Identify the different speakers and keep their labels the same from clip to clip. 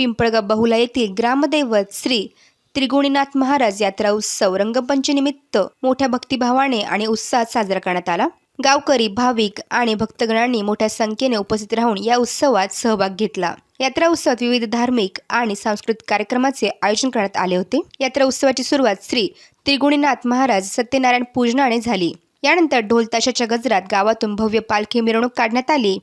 Speaker 1: पिंपळगाव बहुला येथील ग्रामदैवत श्री त्रिगुणीनाथ महाराज यात्रा उत्सव रंगपंचमीनिमित्त मोठ्या भक्तिभावाने आणि उत्साहात साजरा करण्यात आला. गावकरी भाविक आणि भक्तगणांनी मोठ्या संख्येने उपस्थित राहून या उत्सवात सहभाग घेतला. यात्रा उत्सवात विविध धार्मिक आणि सांस्कृतिक कार्यक्रमाचे आयोजन करण्यात आले होते. यात्रा उत्सवाची सुरुवात श्री त्रिगुणीनाथ महाराज सत्यनारायण पूजनाने झाली. यानंतर ढोलताशाच्या गजरात गावातून भव्य पालखी मिरवणूक काढण्यात आली.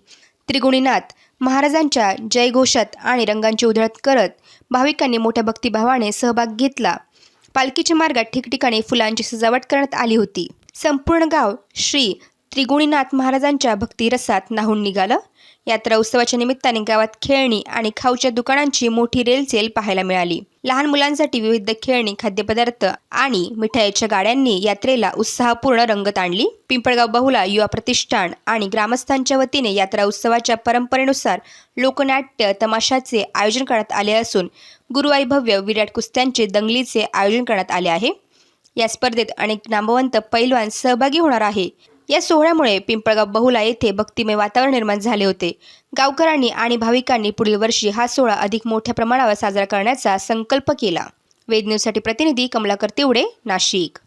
Speaker 1: त्रिगुणीनाथ महाराजांच्या जयघोषात आणि रंगांची उधळत करत भाविकांनी मोठ्या भक्तिभावाने सहभाग घेतला. पालखीच्या मार्गात ठिकठिकाणी फुलांची सजावट करण्यात आली होती. संपूर्ण गाव श्री त्रिगुणीनाथ महाराजांच्या भक्तिरसात नाहून निघालं. यात्रा उत्सवाच्या निमित्ताने गावात खेळणी आणि खाऊच्या दुकानांची मोठी रेलचेल पाहायला मिळाली. लहान मुलांसाठी विविध खेळणी खाद्यपदार्थ आणि मिठाईच्या गाड्यांनी यात्रेला उत्साहपूर्ण रंगत आणली. पिंपळगाव बहुला युवा प्रतिष्ठान आणि ग्रामस्थांच्या वतीने यात्रा उत्सवाच्या परंपरेनुसार लोकनाट्य तमाशाचे आयोजन करण्यात आले असून गुरुवाई भव्य विराट कुस्त्यांचे दंगलीचे आयोजन करण्यात आले आहे. या स्पर्धेत अनेक नामवंत पैलवान सहभागी होणार आहे. या सोहळ्यामुळे पिंपळगाव बहुला येथे भक्तिमय वातावरण निर्माण झाले होते. गावकऱ्यांनी आणि भाविकांनी पुढील वर्षी हा सोहळा अधिक मोठ्या प्रमाणावर साजरा करण्याचा संकल्प केला. वेद न्यूजसाठी प्रतिनिधी कमलाकर तिवडे नाशिक.